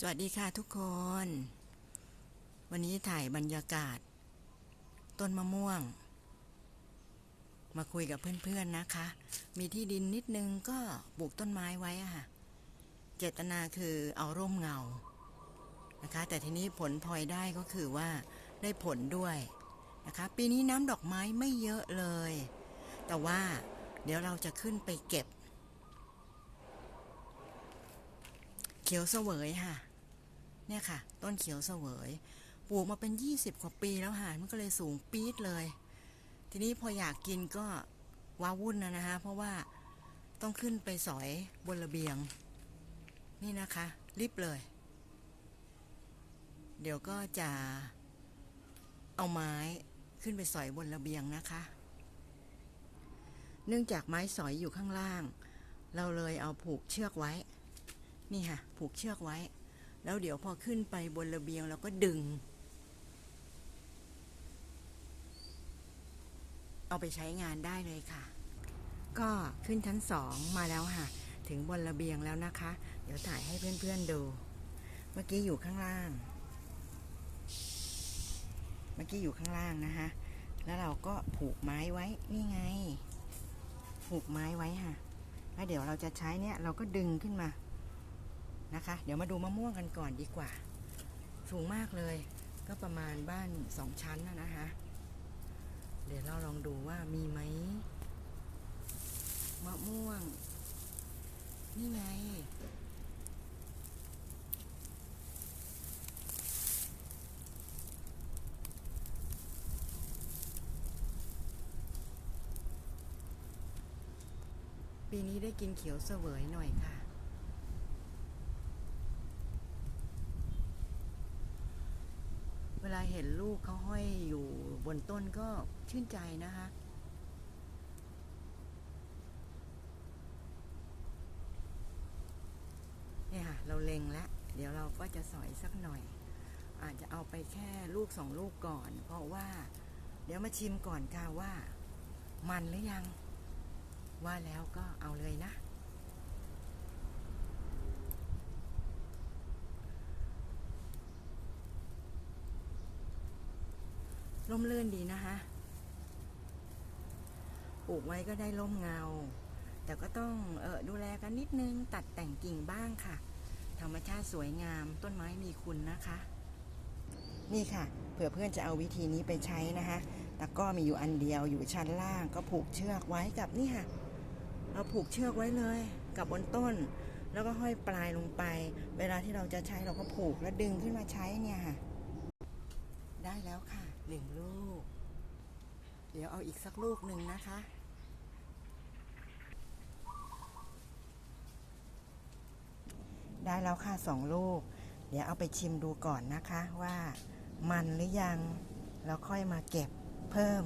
สวัสดีค่ะทุกคน วันนี้ถ่ายบรรยากาศ ต้นมะม่วง มาคุยกับเพื่อนๆนะคะ มีที่ดินนิดนึงก็ปลูกต้นไม้ไว้อะค่ะ เจตนาคือเอาร่มเงา นะคะ แต่ทีนี้ผลพลอยได้ก็คือว่าได้ผลด้วยนะคะ ปีนี้น้ำดอกไม้ไม่เยอะเลย แต่ว่าเดี๋ยวเราจะขึ้นไปเก็บ เขียวเสวยค่ะ เนี่ยค่ะ ต้นเขียวเสวยปลูกมาเป็น 20 กว่าปีแล้วค่ะมันก็เลยสูงปี๊ดเลย ทีนี้พออยากกินก็ว้าวุ่นนะนะคะ เพราะว่าต้องขึ้นไปสอยบนระเบียง นี่นะคะรีบเลย เดี๋ยวก็จะเอาไม้ขึ้นไปสอยบนระเบียงนะคะ เนื่องจากไม้สอยอยู่ข้างล่าง เราเลยเอาผูกเชือกไว้ นี่ค่ะ ผูกเชือกไว้ แล้วเดี๋ยวพอขึ้นไปบนระเบียงเราก็ดึง เอาไปใช้งานได้เลยค่ะ ก็ขึ้นชั้นสองมาแล้วค่ะ ถึงบนระเบียงแล้วนะคะ เดี๋ยวถ่ายให้เพื่อนๆดู เมื่อกี้อยู่ข้างล่าง เมื่อกี้อยู่ข้างล่างนะคะ แล้วเราก็ผูกไม้ไว้ นี่ไง ผูกไม้ไว้ค่ะ แล้วเดี๋ยวเราจะใช้เนี่ยเราก็ดึงขึ้นมา นะคะ เดี๋ยวมาดูมะม่วงกันก่อนดีกว่า สูงมากเลย ก็ประมาณบ้านสองชั้นนะนะคะ เดี๋ยวเราลองดูว่ามีไหมมะม่วง นี่ไง ปีนี้ได้กินเขียวเสวยหน่อยค่ะ วลาเห็นลูกเขาห้อยอยู่บนต้นก็ชื่นใจนะคะเนี่ยค่ะเราเล็งแล้ว เดี๋ยวเราก็จะสอยสักหน่อย อาจจะเอาไปแค่ลูกสองลูกก่อน เพราะว่า เดี๋ยวมาชิมก่อนค่ะว่า มันหรือยัง ว่าแล้วก็เอาเลยนะ ร่มรื่นดีนะคะปลูกไว้ก็ได้ร่มเงา แต่ก็ต้องเออดูแลกันนิดนึงตัดแต่งกิ่งบ้างค่ะ ธรรมชาติสวยงามต้นไม้มีคุณนะคะ นี่ค่ะ เผื่อเพื่อนจะเอาวิธีนี้ไปใช้นะคะตะก้อมีอยู่อันเดียวอยู่ชั้นล่าง ก็ผูกเชือกไว้กับนี่ค่ะ เราผูกเชือกไว้เลย กับบนต้น แล้วก็ห้อยปลายลงไป เวลาที่เราจะใช้เราก็ผูกแล้วดึงขึ้นมาใช้เนี่ยค่ะ ได้แล้วค่ะ หนึ่งลูก เดี๋ยวเอาอีกสักลูกหนึ่งนะคะ ได้แล้วค่ะสองลูก เดี๋ยวเอาไปชิมดูก่อนนะคะว่ามันหรือยัง แล้วค่อยมาเก็บเพิ่ม